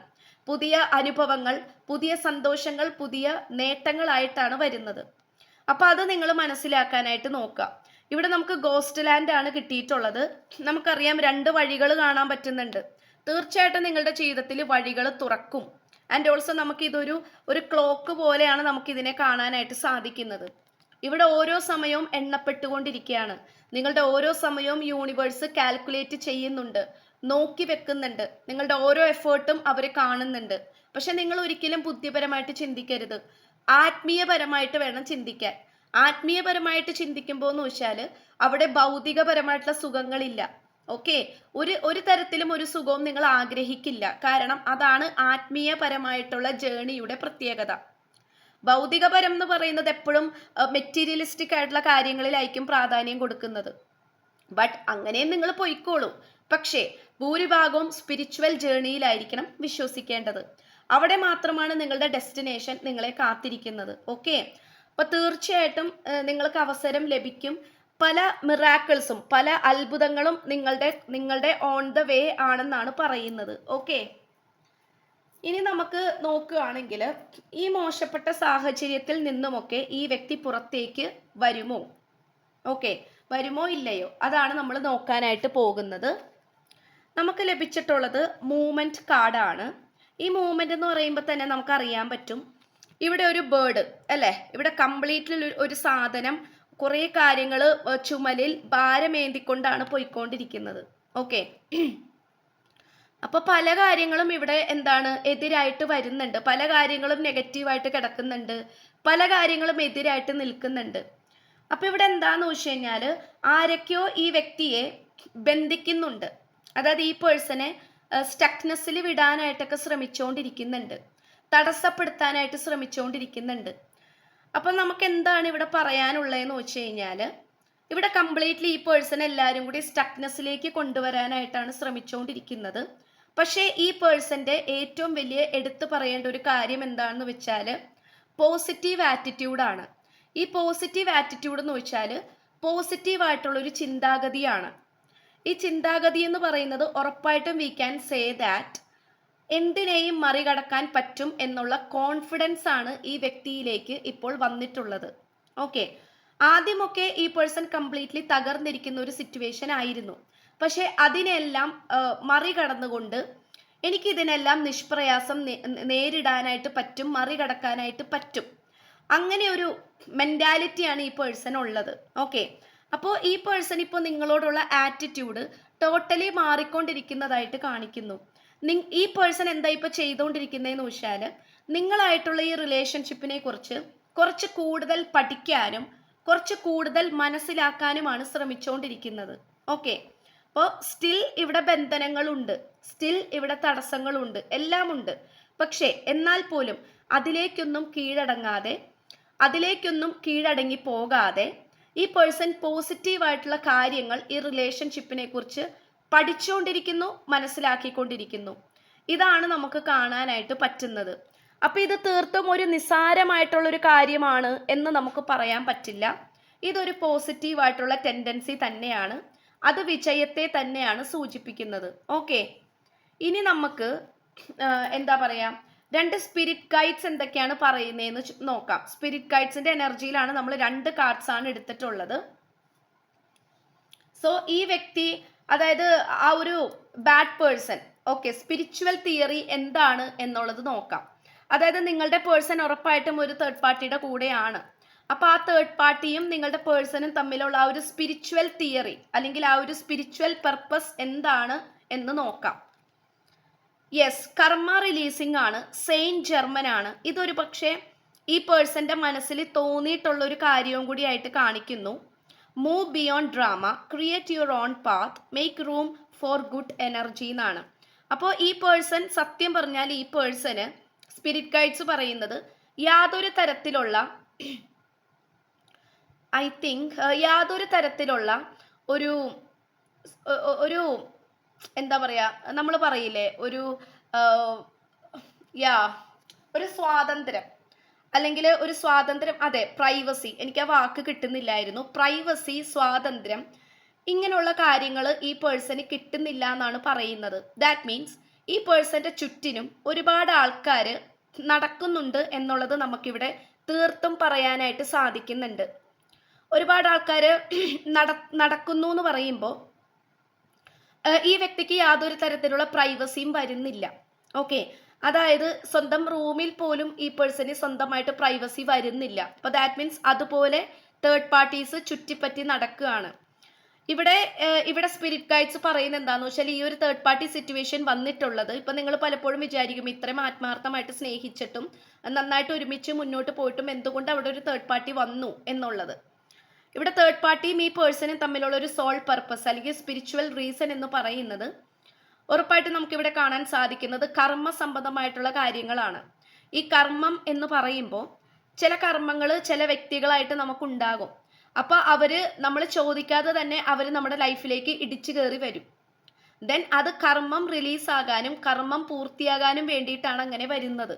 പുതിയ അനുഭവങ്ങൾ പുതിയ സന്തോഷങ്ങൾ പുതിയ നേട്ടങ്ങളായിട്ടാണ് വരുന്നത്. അപ്പൊ അത് നിങ്ങൾ മനസ്സിലാക്കാനായിട്ട് നോക്കുക. ഇവിടെ നമുക്ക് ഗോസ്റ്റ് ലാൻഡ് ആണ് കിട്ടിയിട്ടുള്ളത്. നമുക്കറിയാം രണ്ട് വഴികൾ കാണാൻ പറ്റുന്നുണ്ട്. തീർച്ചയായിട്ടും നിങ്ങളുടെ ജീവിതത്തിൽ വഴികൾ തുറക്കും. ആൻഡ് ഓൾസോ നമുക്ക് ഇതൊരു ഒരു ക്ലോക്ക് പോലെയാണ് നമുക്ക് ഇതിനെ കാണാനായിട്ട് സാധിക്കുന്നത്. ഇവിടെ ഓരോ സമയവും എണ്ണപ്പെട്ടുകൊണ്ടിരിക്കുകയാണ്. നിങ്ങളുടെ ഓരോ സമയവും യൂണിവേഴ്സ് കാൽക്കുലേറ്റ് ചെയ്യുന്നുണ്ട്. നോക്കി വെക്കുന്നുണ്ട്. നിങ്ങളുടെ ഓരോ എഫേർട്ടും അവർ കാണുന്നുണ്ട്. പക്ഷെ നിങ്ങൾ ഒരിക്കലും ബുദ്ധിപരമായിട്ട് ചിന്തിക്കരുത്. ആത്മീയപരമായിട്ട് വേണം ചിന്തിക്കാൻ. ആത്മീയപരമായിട്ട് ചിന്തിക്കുമ്പോൾ എന്ന് വെച്ചാൽ അവിടെ ഭൗതികപരമായിട്ടുള്ള സുഖങ്ങളില്ല. ഓക്കെ? ഒരു ഒരു തരത്തിലും ഒരു സുഖവും നിങ്ങൾ ആഗ്രഹിക്കില്ല. കാരണം അതാണ് ആത്മീയപരമായിട്ടുള്ള ജേണിയുടെ പ്രത്യേകത. ഭൗതികപരം എന്ന് പറയുന്നത് എപ്പോഴും മെറ്റീരിയലിസ്റ്റിക് ആയിട്ടുള്ള കാര്യങ്ങളിലായിരിക്കും പ്രാധാന്യം കൊടുക്കുന്നത്. ബട്ട് അങ്ങനെയും നിങ്ങൾ പൊയ്ക്കോളൂ. പക്ഷേ ഭൂരിഭാഗവും സ്പിരിച്വൽ ജേണിയിലായിരിക്കണം വിശ്വസിക്കേണ്ടത്. അവിടെ മാത്രമാണ് നിങ്ങളുടെ ഡെസ്റ്റിനേഷൻ നിങ്ങളെ കാത്തിരിക്കുന്നത്. ഓക്കെ? അപ്പൊ തീർച്ചയായിട്ടും നിങ്ങൾക്ക് അവസരം ലഭിക്കും. പല മിറാക്കിൾസും പല അത്ഭുതങ്ങളും നിങ്ങളുടെ നിങ്ങളുടെ ഓൺ ദ വേ ആണെന്നാണ് പറയുന്നത്. ഓക്കെ ഇനി നമുക്ക് നോക്കുകയാണെങ്കിൽ ഈ മോശപ്പെട്ട സാഹചര്യത്തിൽ നിന്നുമൊക്കെ ഈ വ്യക്തി പുറത്തേക്ക് വരുമോ? ഓക്കെ വരുമോ ഇല്ലയോ? അതാണ് നമ്മൾ നോക്കാനായിട്ട് പോകുന്നത്. നമുക്ക് ലഭിച്ചിട്ടുള്ളത് മൂവ്മെന്റ് കാർഡാണ് ഈ മൂവ്മെന്റ് എന്ന് പറയുമ്പോൾ തന്നെ നമുക്ക് അറിയാൻ പറ്റും ഇവിടെ ഒരു ബേർഡ് അല്ലേ? ഇവിടെ കംപ്ലീറ്റ്ലി ഒരു സാധനം കുറേ കാര്യങ്ങൾ ചുമലിൽ ഭാരമേന്തിക്കൊണ്ടാണ് പോയിക്കൊണ്ടിരിക്കുന്നത്. ഓക്കെ അപ്പോൾ പല കാര്യങ്ങളും ഇവിടെ എന്താണ് എതിരായിട്ട് വരുന്നുണ്ട്. പല കാര്യങ്ങളും നെഗറ്റീവായിട്ട് കിടക്കുന്നുണ്ട്. പല കാര്യങ്ങളും എതിരായിട്ട് നിൽക്കുന്നുണ്ട്. അപ്പൊ ഇവിടെ എന്താന്ന് വെച്ച് കഴിഞ്ഞാൽ ആരൊക്കെയോ ഈ വ്യക്തിയെ ബന്ധിക്കുന്നുണ്ട്. അതായത് ഈ പേഴ്സണെ സ്റ്റക്നെസ്സിൽ വിടാനായിട്ടൊക്കെ ശ്രമിച്ചുകൊണ്ടിരിക്കുന്നുണ്ട് തടസ്സപ്പെടുത്താനായിട്ട് ശ്രമിച്ചുകൊണ്ടിരിക്കുന്നുണ്ട് അപ്പം നമുക്ക് എന്താണ് ഇവിടെ പറയാനുള്ളതെന്ന് വെച്ച് കഴിഞ്ഞാൽ ഇവിടെ കംപ്ലീറ്റ്ലി ഈ പേഴ്സൺ എല്ലാവരും കൂടി സ്റ്റക്നെസ്സിലേക്ക് കൊണ്ടുവരാനായിട്ടാണ് ശ്രമിച്ചുകൊണ്ടിരിക്കുന്നത് പക്ഷേ ഈ പേഴ്സന്റെ ഏറ്റവും വലിയ എടുത്തു പറയേണ്ട ഒരു കാര്യം എന്താണെന്ന് വെച്ചാൽ പോസിറ്റീവ് ആറ്റിറ്റ്യൂഡാണ് ഈ പോസിറ്റീവ് ആറ്റിറ്റ്യൂഡ് എന്ന് വെച്ചാൽ പോസിറ്റീവ് ആയിട്ടുള്ള ഒരു ചിന്താഗതിയാണ്. ഈ ചിന്താഗതി എന്ന് പറയുന്നത് ഉറപ്പായിട്ടും വി ക്യാൻ സേ ദാറ്റ് എന്തിനേയും മറികടക്കാൻ പറ്റും എന്നുള്ള കോൺഫിഡൻസ് ആണ് ഈ വ്യക്തിയിലേക്ക് ഇപ്പോൾ വന്നിട്ടുള്ളത്. ഓക്കെ ആദ്യമൊക്കെ ഈ പേഴ്സൺ കംപ്ലീറ്റ്ലി തകർന്നിരിക്കുന്ന ഒരു സിറ്റുവേഷൻ ആയിരുന്നു. പക്ഷെ അതിനെല്ലാം മറികടന്നുകൊണ്ട് എനിക്ക് ഇതിനെല്ലാം നിഷ്പ്രയാസം നേരിടാനായിട്ട് പറ്റും മറികടക്കാനായിട്ട് പറ്റും. അങ്ങനെ ഒരു മെന്റാലിറ്റിയാണ് ഈ പേഴ്സൺ ഉള്ളത്. ഓക്കെ അപ്പോൾ ഈ പേഴ്സൺ ഇപ്പോൾ നിങ്ങളോടുള്ള ആറ്റിറ്റ്യൂഡ് ടോട്ടലി മാറിക്കൊണ്ടിരിക്കുന്നതായിട്ട് കാണിക്കുന്നു. ഈ പേഴ്സൺ എന്താ ഇപ്പോൾ ചെയ്തുകൊണ്ടിരിക്കുന്നതെന്ന് വെച്ചാൽ നിങ്ങളായിട്ടുള്ള ഈ റിലേഷൻഷിപ്പിനെ കുറിച്ച് കുറച്ച് കൂടുതൽ പഠിക്കാനും കുറച്ച് കൂടുതൽ മനസ്സിലാക്കാനുമാണ് ശ്രമിച്ചുകൊണ്ടിരിക്കുന്നത് ഓക്കെ അപ്പോൾ സ്റ്റിൽ ഇവിടെ ബന്ധനങ്ങളുണ്ട്. സ്റ്റിൽ ഇവിടെ തടസ്സങ്ങളുണ്ട്. എല്ലാം ഉണ്ട് പക്ഷേ എന്നാൽ പോലും അതിലേക്കൊന്നും കീഴടങ്ങാതെ അതിലേക്കൊന്നും കീഴടങ്ങി പോകാതെ ഈ പേഴ്സൺ പോസിറ്റീവായിട്ടുള്ള കാര്യങ്ങൾ ഈ റിലേഷൻഷിപ്പിനെ കുറിച്ച് പഠിച്ചുകൊണ്ടിരിക്കുന്നു മനസ്സിലാക്കിക്കൊണ്ടിരിക്കുന്നു. ഇതാണ് നമുക്ക് കാണാനായിട്ട് പറ്റുന്നത്. അപ്പം ഇത് തീർത്തും ഒരു നിസ്സാരമായിട്ടുള്ളൊരു കാര്യമാണ് എന്ന് നമുക്ക് പറയാൻ പറ്റില്ല. ഇതൊരു പോസിറ്റീവായിട്ടുള്ള ടെൻഡൻസി തന്നെയാണ്. അത് വിജയത്തെ തന്നെയാണ് സൂചിപ്പിക്കുന്നത്. ഓക്കെ. ഇനി നമുക്ക് എന്താ പറയാ രണ്ട് സ്പിരിറ്റ് ഗൈഡ്സ് എന്തൊക്കെയാണ് പറയുന്നതെന്ന് നോക്കാം. സ്പിരിറ്റ് ഗൈഡ്സിന്റെ എനർജിയിലാണ് നമ്മൾ രണ്ട് കാർഡ്സ് ആണ് എടുത്തിട്ടുള്ളത്. സോ ഈ വ്യക്തി അതായത് ആ ഒരു bad person okay spiritual theory എന്താണ് എന്നുള്ളത് നോക്കാം. അതായത് നിങ്ങളുടെ പേഴ്സൺ ഉറപ്പായിട്ടും ഒരു തേർഡ് പാർട്ടിയുടെ കൂടെയാണ്. അപ്പോൾ ആ തേർഡ് പാർട്ടിയും നിങ്ങളുടെ പേഴ്സണും തമ്മിലുള്ള ആ ഒരു സ്പിരിച്വൽ തിയറി അല്ലെങ്കിൽ ആ ഒരു സ്പിരിച്വൽ പർപ്പസ് എന്താണ് എന്ന് നോക്കാം. യെസ് കർമ്മ റിലീസിംഗ് ആണ്. സെയിൻ ജർമ്മൻ ആണ്. ഇതൊരു പക്ഷേ ഈ പേഴ്സന്റെ മനസ്സിൽ തോന്നിയിട്ടുള്ള ഒരു കാര്യവും കൂടി ആയിട്ട് കാണിക്കുന്നു. Move beyond drama create your own path make room for good energy എന്നാണ്. അപ്പോൾ ഈ പേഴ്സൺ സത്യം പറഞ്ഞാൽ ഈ പേഴ്സന് സ്പിരിറ്റ് ഗൈഡ്സ് പറയുന്നത് യാതൊരു തരത്തിലുള്ള ഐ തിങ്ക് യാതൊരു തരത്തിലുള്ള ഒരു ഒരു എന്താ പറയുക നമ്മൾ പറയില്ലേ ഒരു യാ ഒരു സ്വാതന്ത്ര്യം. അല്ലെങ്കിൽ ഒരു സ്വാതന്ത്ര്യം അതെ പ്രൈവസി എനിക്ക് ആ വാക്ക് കിട്ടുന്നില്ലായിരുന്നു. പ്രൈവസി സ്വാതന്ത്ര്യം ഇങ്ങനെയുള്ള കാര്യങ്ങൾ ഈ പേഴ്സന് കിട്ടുന്നില്ല എന്നാണ് പറയുന്നത്. ദാറ്റ് മീൻസ് ഈ പേഴ്സന്റെ ചുറ്റിനും ഒരുപാട് ആൾക്കാർ നടക്കുന്നുണ്ട് എന്നുള്ളത് നമുക്കിവിടെ തീർത്തും പറയാനായിട്ട് സാധിക്കുന്നുണ്ട്. ഒരുപാട് ആൾക്കാർ നട നടക്കുന്നു എന്ന് പറയുമ്പോൾ ഈ വ്യക്തിക്ക് യാതൊരു തരത്തിലുള്ള പ്രൈവസിയും വരുന്നില്ല. ഓക്കെ അതായത് സ്വന്തം റൂമിൽ പോലും ഈ പേഴ്സണിന് സ്വന്തമായിട്ട് പ്രൈവസി വരുന്നില്ല. അപ്പോൾ ദാറ്റ് മീൻസ് അതുപോലെ തേർഡ് പാർട്ടീസ് ചുറ്റിപ്പറ്റി നടക്കുകയാണ്. ഇവിടെ ഇവിടെ സ്പിരിറ്റ് ഗൈഡ്സ് പറയുന്നത് എന്താണെന്ന് വെച്ചാൽ ഈ ഒരു തേർഡ് പാർട്ടി സിറ്റുവേഷൻ വന്നിട്ടുള്ളത് ഇപ്പം നിങ്ങൾ പലപ്പോഴും വിചാരിക്കും ഇത്രയും ആത്മാർത്ഥമായിട്ട് സ്നേഹിച്ചിട്ടും നന്നായിട്ട് ഒരുമിച്ച് മുന്നോട്ട് പോയിട്ടും എന്തുകൊണ്ട് അവിടെ ഒരു തേർഡ് പാർട്ടി വന്നു എന്നുള്ളത്. ഇവിടെ തേർഡ് പാർട്ടിയും ഈ പേഴ്സണും തമ്മിലുള്ള ഒരു സോൾ പർപ്പസ് അല്ലെങ്കിൽ സ്പിരിച്വൽ റീസൺ എന്ന് പറയുന്നത് ഉറപ്പായിട്ടും നമുക്കിവിടെ കാണാൻ സാധിക്കുന്നത് കർമ്മ സംബന്ധമായിട്ടുള്ള കാര്യങ്ങളാണ്. ഈ കർമ്മം എന്ന് പറയുമ്പോൾ ചില കർമ്മങ്ങൾ ചില വ്യക്തികളായിട്ട് നമുക്കുണ്ടാകും. അപ്പോൾ അവർ നമ്മൾ ചോദിക്കാതെ തന്നെ അവർ നമ്മുടെ ലൈഫിലേക്ക് ഇടിച്ചു കയറി വരും. ദെൻ അത് കർമ്മം റിലീസാകാനും കർമ്മം പൂർത്തിയാകാനും വേണ്ടിയിട്ടാണ് അങ്ങനെ വരുന്നത്.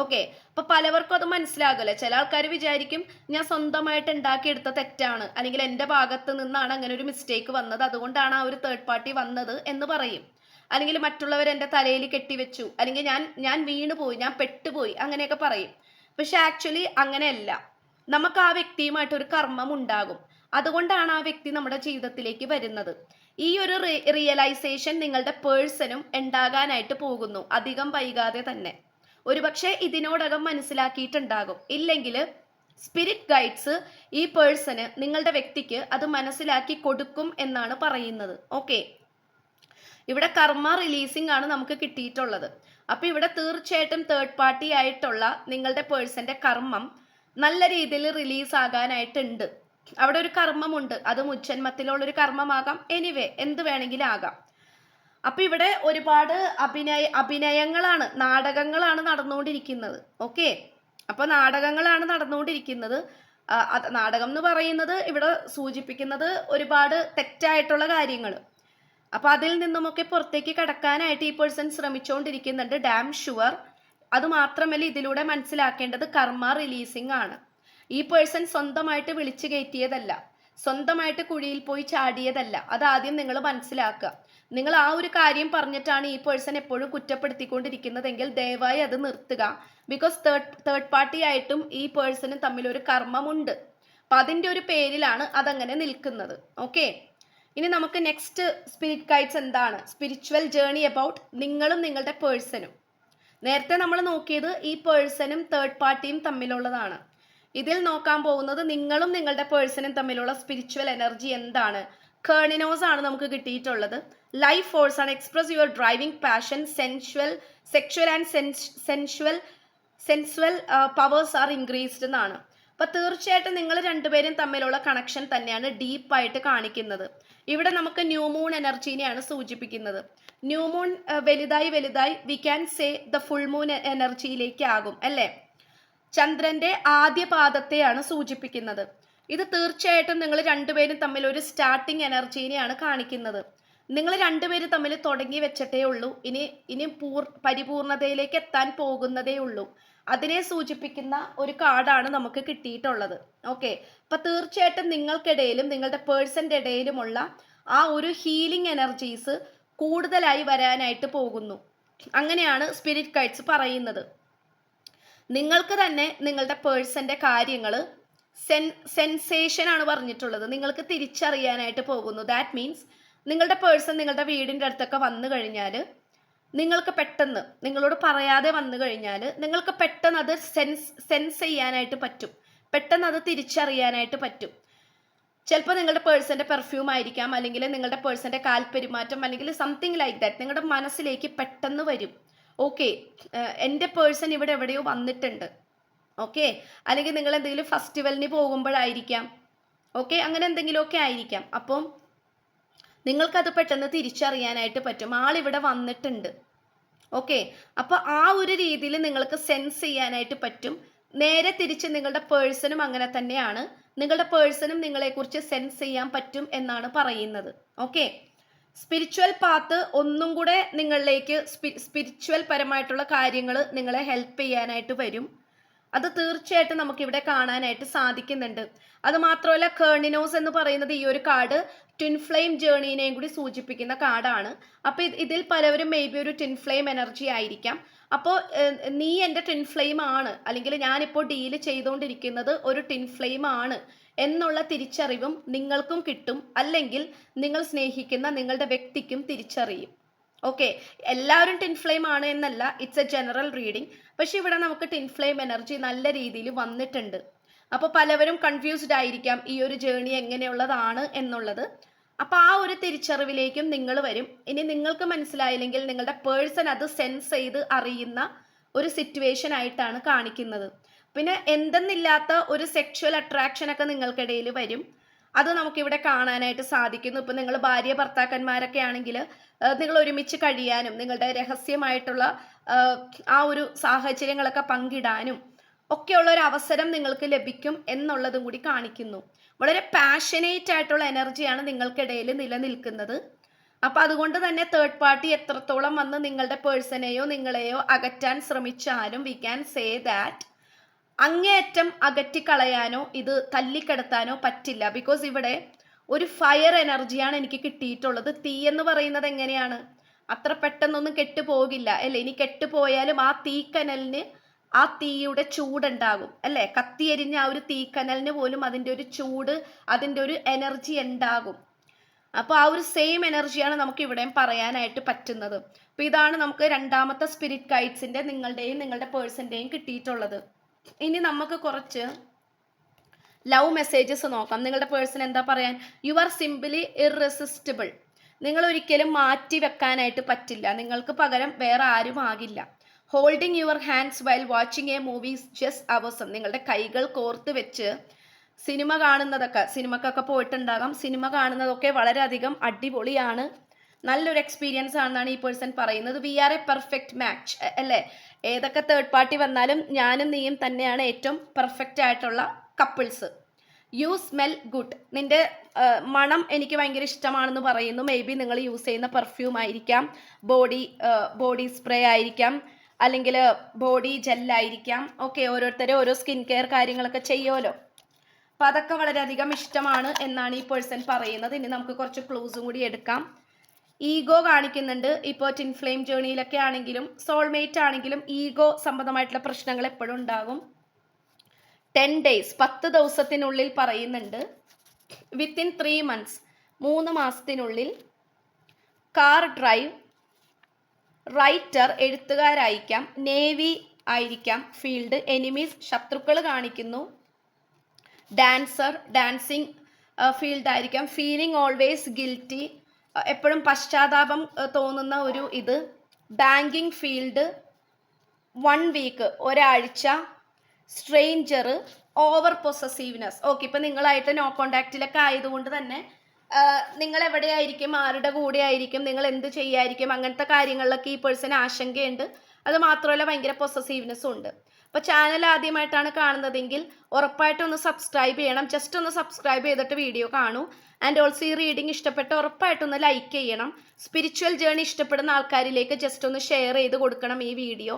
ഓക്കെ അപ്പൊ പലവർക്കും അത് മനസ്സിലാകില്ല? ചില ആൾക്കാർ വിചാരിക്കും ഞാൻ സ്വന്തമായിട്ട് ഉണ്ടാക്കിയെടുത്ത തെറ്റാണ്. അല്ലെങ്കിൽ എന്റെ ഭാഗത്ത് നിന്നാണ് അങ്ങനെ ഒരു മിസ്റ്റേക്ക് വന്നത്. അതുകൊണ്ടാണ് ആ ഒരു തേർഡ് പാർട്ടി വന്നത് എന്ന് പറയും. അല്ലെങ്കിൽ മറ്റുള്ളവർ എന്റെ തലയിൽ കെട്ടിവെച്ചു അല്ലെങ്കിൽ ഞാൻ ഞാൻ വീണുപോയി ഞാൻ പെട്ടുപോയി അങ്ങനെയൊക്കെ പറയും. പക്ഷെ ആക്ച്വലി അങ്ങനെയല്ല. നമുക്ക് ആ വ്യക്തിയുമായിട്ട് ഒരു കർമ്മം ഉണ്ടാകും. അതുകൊണ്ടാണ് ആ വ്യക്തി നമ്മുടെ ജീവിതത്തിലേക്ക് വരുന്നത്. ഈ ഒരു റിയലൈസേഷൻ നിങ്ങളുടെ പേഴ്സണും ഉണ്ടാകാനായിട്ട് പോകുന്നു. അധികം വൈകാതെ തന്നെ. ഒരുപക്ഷെ ഇതിനോടകം മനസ്സിലാക്കിയിട്ടുണ്ടാകും. ഇല്ലെങ്കിൽ സ്പിരിറ്റ് ഗൈഡ്സ് ഈ പേഴ്സണ് നിങ്ങളുടെ വ്യക്തിക്ക് അത് മനസ്സിലാക്കി കൊടുക്കും എന്നാണ് പറയുന്നത്. ഓക്കെ ഇവിടെ കർമ്മ റിലീസിംഗ് ആണ് നമുക്ക് കിട്ടിയിട്ടുള്ളത്. അപ്പോൾ ഇവിടെ തീർച്ചയായിട്ടും തേർഡ് പാർട്ടി ആയിട്ടുള്ള നിങ്ങളുടെ പേഴ്സന്റെ കർമ്മം നല്ല രീതിയിൽ റിലീസ് ആകാനായിട്ടുണ്ട്. അവിടെ ഒരു കർമ്മമുണ്ട്. അത് മുജ്ജന്മത്തിലുള്ള ഒരു കർമ്മമാകാം. എനിവേ എന്ത് വേണമെങ്കിലും ആകാം. അപ്പൊ ഇവിടെ ഒരുപാട് അഭിനയ അഭിനയങ്ങളാണ് നാടകങ്ങളാണ് നടന്നുകൊണ്ടിരിക്കുന്നത്. ഓക്കെ അപ്പൊ നാടകങ്ങളാണ് നടന്നുകൊണ്ടിരിക്കുന്നത്. നാടകം എന്ന് പറയുന്നത് ഇവിടെ സൂചിപ്പിക്കുന്നത് ഒരുപാട് തെറ്റായിട്ടുള്ള കാര്യങ്ങൾ അപ്പൊ അതിൽ നിന്നുമൊക്കെ പുറത്തേക്ക് കടക്കാനായിട്ട് ഈ പേഴ്സൺ ശ്രമിച്ചുകൊണ്ടിരിക്കുന്നുണ്ട് ഡാം ഷുവർ. അത് മാത്രമല്ല ഇതിലൂടെ മനസ്സിലാക്കേണ്ടത് കർമ്മ റിലീസിംഗ് ആണ്. ഈ പേഴ്സൺ സ്വന്തമായിട്ട് വിളിച്ചു കയറ്റിയതല്ല. സ്വന്തമായിട്ട് കുഴിയിൽ പോയി ചാടിയതല്ല. അത് ആദ്യം നിങ്ങൾ മനസ്സിലാക്കുക. നിങ്ങൾ ആ ഒരു കാര്യം പറഞ്ഞിട്ടാണ് ഈ പേഴ്സൺ എപ്പോഴും കുറ്റപ്പെടുത്തിക്കൊണ്ടിരിക്കുന്നതെങ്കിൽ ദയവായി അത് നിർത്തുക. ബിക്കോസ് തേർഡ് തേർഡ് പാർട്ടി ആയിട്ടും ഈ പേഴ്സണും തമ്മിൽ ഒരു കർമ്മമുണ്ട്. അപ്പം അതിന്റെ ഒരു പേരിലാണ് അതങ്ങനെ നിൽക്കുന്നത്. ഓക്കെ ഇനി നമുക്ക് നെക്സ്റ്റ് സ്പിരിറ്റ് ഗൈഡ്സ് എന്താണ്? സ്പിരിച്വൽ ജേണി അബൌട്ട് നിങ്ങളും നിങ്ങളുടെ പേഴ്സണും നേരത്തെ നമ്മൾ നോക്കിയത് ഈ പേഴ്സണും തേർഡ് പാർട്ടിയും തമ്മിലുള്ളതാണ്. ഇതിൽ നോക്കാൻ പോകുന്നത് നിങ്ങളും നിങ്ങളുടെ പേഴ്സണും തമ്മിലുള്ള സ്പിരിച്വൽ എനർജി എന്താണ്? കേണിനോസ് ആണ് നമുക്ക് കിട്ടിയിട്ടുള്ളത്. ലൈഫ് ഫോഴ്സ് ആണ്. Express your driving passion sensual sexual and sensual sensual powers are increased എന്നാണ്. അപ്പൊ തീർച്ചയായിട്ടും നിങ്ങൾ രണ്ടുപേരും തമ്മിലുള്ള കണക്ഷൻ തന്നെയാണ് ഡീപ്പായിട്ട് കാണിക്കുന്നത്. ഇവിടെ നമുക്ക് ന്യൂ മൂൺ എനർജീനെയാണ് സൂചിപ്പിക്കുന്നത്. ന്യൂ മൂൺ വലുതായി വലുതായി we can say the full moon എനർജിയിലേക്ക് ആകും അല്ലേ? ചന്ദ്രന്റെ ആദ്യ പാദത്തെയാണ് സൂചിപ്പിക്കുന്നത്. ഇത് തീർച്ചയായിട്ടും നിങ്ങൾ രണ്ടുപേരും തമ്മിൽ ഒരു സ്റ്റാർട്ടിംഗ് എനർജീനെയാണ് കാണിക്കുന്നത്. നിങ്ങൾ രണ്ടുപേരും തമ്മിൽ തുടങ്ങി വെച്ചിട്ടേ ഉള്ളൂ. ഇനി ഇനി പൂർ പരിപൂർണതയിലേക്ക് എത്താൻ പോകുന്നതേ ഉള്ളൂ. അതിനെ സൂചിപ്പിക്കുന്ന ഒരു കാർഡാണ് നമുക്ക് കിട്ടിയിട്ടുള്ളത്. ഓക്കെ. അപ്പൊ തീർച്ചയായിട്ടും നിങ്ങൾക്കിടയിലും നിങ്ങളുടെ പേഴ്സന്റെ ഇടയിലുമുള്ള ആ ഒരു ഹീലിംഗ് എനർജീസ് കൂടുതലായി വരാനായിട്ട് പോകുന്നു. അങ്ങനെയാണ് സ്പിരിറ്റ് കൈഡ്സ് പറയുന്നത്. നിങ്ങൾക്ക് തന്നെ നിങ്ങളുടെ പേഴ്സന്റെ കാര്യങ്ങൾ സെൻ സെൻസേഷൻ ആണ് പറഞ്ഞിട്ടുള്ളത്. നിങ്ങൾക്ക് തിരിച്ചറിയാനായിട്ട് പോകുന്നു. ദാറ്റ് മീൻസ് നിങ്ങളുടെ പേഴ്സൺ നിങ്ങളുടെ വീടിന്റെ അടുത്തൊക്കെ വന്നു കഴിഞ്ഞാൽ നിങ്ങൾക്ക് പെട്ടെന്ന് നിങ്ങളോട് പറയാതെ വന്നു കഴിഞ്ഞാൽ നിങ്ങൾക്ക് പെട്ടെന്ന് അത് സെൻസ് സെൻസ് ചെയ്യാനായിട്ട് പറ്റും. പെട്ടെന്ന് അത് തിരിച്ചറിയാനായിട്ട് പറ്റും. ചിലപ്പോൾ നിങ്ങളുടെ പേഴ്സന്റെ പെർഫ്യൂം ആയിരിക്കാം അല്ലെങ്കിൽ നിങ്ങളുടെ പേഴ്സന്റെ കാൽപ്പെരുമാറ്റം അല്ലെങ്കിൽ സംതിങ് ലൈക്ക് ദാറ്റ് നിങ്ങളുടെ മനസ്സിലേക്ക് പെട്ടെന്ന് വരും. ഓക്കെ എന്റെ പേഴ്സൺ ഇവിടെ എവിടെയോ വന്നിട്ടുണ്ട്. ഓക്കെ അല്ലെങ്കിൽ നിങ്ങൾ എന്തെങ്കിലും ഫെസ്റ്റിവലിന് പോകുമ്പോഴായിരിക്കാം. ഓക്കെ അങ്ങനെ എന്തെങ്കിലുമൊക്കെ ആയിരിക്കാം. അപ്പം നിങ്ങൾക്കത് പെട്ടെന്ന് തിരിച്ചറിയാനായിട്ട് പറ്റും. ആളിവിടെ വന്നിട്ടുണ്ട്. ഓക്കെ? അപ്പോൾ ആ ഒരു രീതിയിൽ നിങ്ങൾക്ക് സെൻസ് ചെയ്യാനായിട്ട് പറ്റും. നേരെ തിരിച്ച് നിങ്ങളുടെ പേഴ്സണും അങ്ങനെ തന്നെയാണ്. നിങ്ങളുടെ പേഴ്സണും നിങ്ങളെക്കുറിച്ച് സെൻസ് ചെയ്യാൻ പറ്റും എന്നാണ് പറയുന്നത്. ഓക്കെ? സ്പിരിച്വൽ പാത്ത് ഒന്നും കൂടെ നിങ്ങളിലേക്ക് സ്പിരിച്വൽ പരമായിട്ടുള്ള കാര്യങ്ങൾ നിങ്ങളെ ഹെൽപ്പ് ചെയ്യാനായിട്ട് വരും. അത് തീർച്ചയായിട്ടും നമുക്ക് ഇവിടെ കാണാനായിട്ട് സാധിക്കുന്നുണ്ട്. അത് മാത്രമല്ല കേർണിനോസ് എന്ന് പറയുന്നത് ഈ ഒരു കാർഡ് ട്വിൻ ഫ്ലെയിം ജേർണീനെയും കൂടി സൂചിപ്പിക്കുന്ന കാർഡാണ് അപ്പോൾ ഇതിൽ പലവരും മേ ബി ഒരു ട്വിൻ ഫ്ലെയിം എനർജി ആയിരിക്കാം. അപ്പോൾ നീ എന്റെ ട്വിൻ ഫ്ലെയിം ആണ് അല്ലെങ്കിൽ ഞാനിപ്പോൾ ഡീൽ ചെയ്തുകൊണ്ടിരിക്കുന്നത് ഒരു ട്വിൻ ഫ്ലെയിം ആണ് എന്നുള്ള തിരിച്ചറിവും നിങ്ങൾക്കും കിട്ടും അല്ലെങ്കിൽ നിങ്ങൾ സ്നേഹിക്കുന്ന നിങ്ങളുടെ വ്യക്തിക്കും തിരിച്ചറിയും. ഓക്കെ എല്ലാവരും ടിൻ ഫ്ലെയിം ആണ് എന്നല്ല ഇറ്റ്സ് എ ജനറൽ റീഡിംഗ് പക്ഷെ ഇവിടെ നമുക്ക് ടിൻ ഫ്ലെയിം എനർജി നല്ല രീതിയിൽ വന്നിട്ടുണ്ട്. അപ്പോൾ പലവരും കൺഫ്യൂസ്ഡ് ആയിരിക്കാം ഈ ഒരു ജേണി എങ്ങനെയുള്ളതാണ് എന്നുള്ളത്. അപ്പോൾ ആ ഒരു തിരിച്ചറിവിലേക്കും നിങ്ങൾ വരും. ഇനി നിങ്ങൾക്ക് മനസ്സിലായില്ലെങ്കിൽ നിങ്ങളുടെ പേഴ്സൺ അത് സെൻസ് ചെയ്ത് അറിയുന്ന ഒരു സിറ്റുവേഷൻ ആയിട്ടാണ് കാണിക്കുന്നത്. പിന്നെ എന്തെന്നില്ലാത്ത ഒരു സെക്ഷുവൽ അട്രാക്ഷൻ ഒക്കെ നിങ്ങൾക്കിടയിൽ വരും. അത് നമുക്കിവിടെ കാണാനായിട്ട് സാധിക്കുന്നു. ഇപ്പം നിങ്ങൾ ഭാര്യ ഭർത്താക്കന്മാരൊക്കെ ആണെങ്കിൽ നിങ്ങൾ ഒരുമിച്ച് കഴിയാനും നിങ്ങളുടെ രഹസ്യമായിട്ടുള്ള ആ ഒരു സാഹചര്യങ്ങളൊക്കെ പങ്കിടാനും ഒക്കെയുള്ള ഒരു അവസരം നിങ്ങൾക്ക് ലഭിക്കും എന്നുള്ളതും കൂടി കാണിക്കുന്നു. വളരെ പാഷനേറ്റ് ആയിട്ടുള്ള എനർജിയാണ് നിങ്ങൾക്കിടയിൽ നിലനിൽക്കുന്നത്. അപ്പം അതുകൊണ്ട് തന്നെ തേർഡ് പാർട്ടി എത്രത്തോളം വന്ന് നിങ്ങളുടെ പേഴ്സണെയോ നിങ്ങളെയോ അകറ്റാൻ ശ്രമിച്ചാലും വി ക്യാൻ സേ ദാറ്റ് അങ്ങേയറ്റം അകറ്റിക്കളയാനോ ഇത് തല്ലിക്കിടത്താനോ പറ്റില്ല. ബിക്കോസ് ഇവിടെ ഒരു ഫയർ എനർജിയാണ് എനിക്ക് കിട്ടിയിട്ടുള്ളത്. തീ എന്ന് പറയുന്നത് എങ്ങനെയാണ്? അത്ര പെട്ടെന്നൊന്നും കെട്ടുപോകില്ല അല്ലെ? ഇനി കെട്ടുപോയാലും ആ തീക്കനലിന് ആ തീയുടെ ചൂടുണ്ടാകും അല്ലേ? കത്തിയെരിഞ്ഞ ആ ഒരു തീക്കനലിന് പോലും അതിന്റെ ഒരു ചൂട് അതിന്റെ ഒരു എനർജി ഉണ്ടാകും. അപ്പോൾ ആ ഒരു സെയിം എനർജിയാണ് നമുക്ക് ഇവിടെയും പറയാനായിട്ട് പറ്റുന്നത്. അപ്പോൾ ഇതാണ് നമുക്ക് രണ്ടാമത്തെ സ്പിരിറ്റ് ഗൈഡ്സിന്റെ നിങ്ങളുടെയും നിങ്ങളുടെ പേഴ്സന്റെയും കിട്ടിയിട്ടുള്ളത്. ഇനി നമുക്ക് കുറച്ച് ലവ് മെസ്സേജസ് നോക്കാം. നിങ്ങളുടെ പേഴ്സൺ എന്താ പറയാൻ? യു ആർ സിംപിളി ഇറസിസ്റ്റബിൾ നിങ്ങൾ ഒരിക്കലും മാറ്റി വെക്കാനായിട്ട് പറ്റില്ല. നിങ്ങൾക്ക് പകരം വേറെ ആരും ആകില്ല. Holding your hands while watching a movies just awesome നിങ്ങളുടെ കൈകൾ കോർത്ത് വെച്ച് സിനിമ കാണുന്നതൊക്കെ സിനിമക്കൊക്കെ പോയിട്ടുണ്ടാകാം. സിനിമ കാണുന്നതൊക്കെ വളരെയധികം അടിപൊളിയാണ്. നല്ലൊരു എക്സ്പീരിയൻസ് ആണെന്നാണ് ഈ പേഴ്സൺ പറയുന്നത്. We are a perfect match അല്ലേ? ഏതൊക്കെ തേർഡ് പാർട്ടി വന്നാലും ഞാനും നീയും തന്നെയാണ് ഏറ്റവും പെർഫെക്റ്റ് ആയിട്ടുള്ള കപ്പിൾസ് യു സ്മെൽ ഗുഡ് നിന്റെ മണം എനിക്ക് ഭയങ്കര ഇഷ്ടമാണെന്ന് പറയുന്നു. മേ ബി നിങ്ങൾ യൂസ് ചെയ്യുന്ന പെർഫ്യൂം ആയിരിക്കാം. ബോഡി ബോഡി സ്പ്രേ ആയിരിക്കാം. അല്ലെങ്കിൽ ബോഡി ജെല്ലായിരിക്കാം ഓക്കെ ഓരോരുത്തരും ഓരോ സ്കിൻ കെയർ കാര്യങ്ങളൊക്കെ ചെയ്യുമല്ലോ. അപ്പം അതൊക്കെ വളരെയധികം ഇഷ്ടമാണ് എന്നാണ് ഈ പേഴ്സൺ പറയുന്നത്. ഇനി നമുക്ക് കുറച്ച് ക്ലൂസും കൂടി എടുക്കാം. ഈഗോ കാണിക്കുന്നുണ്ട്. ഇപ്പോൾ ടിൻഫ്ലെയിം ജേണിയിലൊക്കെ ആണെങ്കിലും സോൾമേറ്റ് ആണെങ്കിലും ഈഗോ സംബന്ധമായിട്ടുള്ള പ്രശ്നങ്ങൾ എപ്പോഴും ഉണ്ടാകും. ടെൻ ഡേയ്സ് പത്ത് ദിവസത്തിനുള്ളിൽ പറയുന്നുണ്ട്. വിത്തിൻ ത്രീ മന്ത്സ് മൂന്ന് മാസത്തിനുള്ളിൽ കാർ ഡ്രൈവ് റൈറ്റർ എഴുത്തുകാരായിരിക്കാം നേവി ആയിരിക്കാം ഫീൽഡ് എനിമീസ് ശത്രുക്കൾ കാണിക്കുന്നു. ഡാൻസർ ഡാൻസിങ് ഫീൽഡ് ആയിരിക്കാം. ഫീലിംഗ് ഓൾവേസ് ഗിൽറ്റി എപ്പോഴും പശ്ചാത്താപം തോന്നുന്ന ഒരു ഇത്. ബാങ്കിങ് ഫീൽഡ് വൺ വീക്ക് ഒരാഴ്ച സ്ട്രേഞ്ചർ ഓവർ പൊസസീവ്നെസ് ഓക്കെ ഇപ്പം നിങ്ങളായിട്ട് നോ കോണ്ടാക്റ്റിലൊക്കെ ആയതുകൊണ്ട് തന്നെ നിങ്ങൾ എവിടെയായിരിക്കും ആരുടെ കൂടെ ആയിരിക്കും നിങ്ങൾ എന്ത് ചെയ്യായിരിക്കും? അങ്ങനത്തെ കാര്യങ്ങളിലൊക്കെ ഈ പേഴ്സൺ ആശങ്കയുണ്ട്. അത് മാത്രമല്ല ഭയങ്കര പൊസസീവ്നെസ്സും ഉണ്ട്. അപ്പോൾ ചാനൽ ആദ്യമായിട്ടാണ് കാണുന്നതെങ്കിൽ ഉറപ്പായിട്ടും ഒന്ന് സബ്സ്ക്രൈബ് ചെയ്യണം. ജസ്റ്റ് ഒന്ന് സബ്സ്ക്രൈബ് ചെയ്തിട്ട് വീഡിയോ കാണൂ. ആൻഡ് ഓൾസോ ഈ റീഡിംഗ് ഇഷ്ടപ്പെട്ട് ഉറപ്പായിട്ടൊന്ന് ലൈക്ക് ചെയ്യണം. സ്പിരിച്വൽ ജേണി ഇഷ്ടപ്പെടുന്ന ആൾക്കാരിലേക്ക് ജസ്റ്റ് ഒന്ന് ഷെയർ ചെയ്ത് കൊടുക്കണം ഈ വീഡിയോ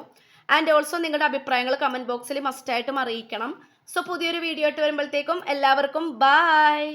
ആൻഡ് ഓൾസോ നിങ്ങളുടെ അഭിപ്രായങ്ങൾ കമന്റ് ബോക്സിൽ മസ്റ്റായിട്ടും അറിയിക്കണം. സോ പുതിയൊരു വീഡിയോ ആയിട്ട് വരുമ്പോഴത്തേക്കും എല്ലാവർക്കും ബായ്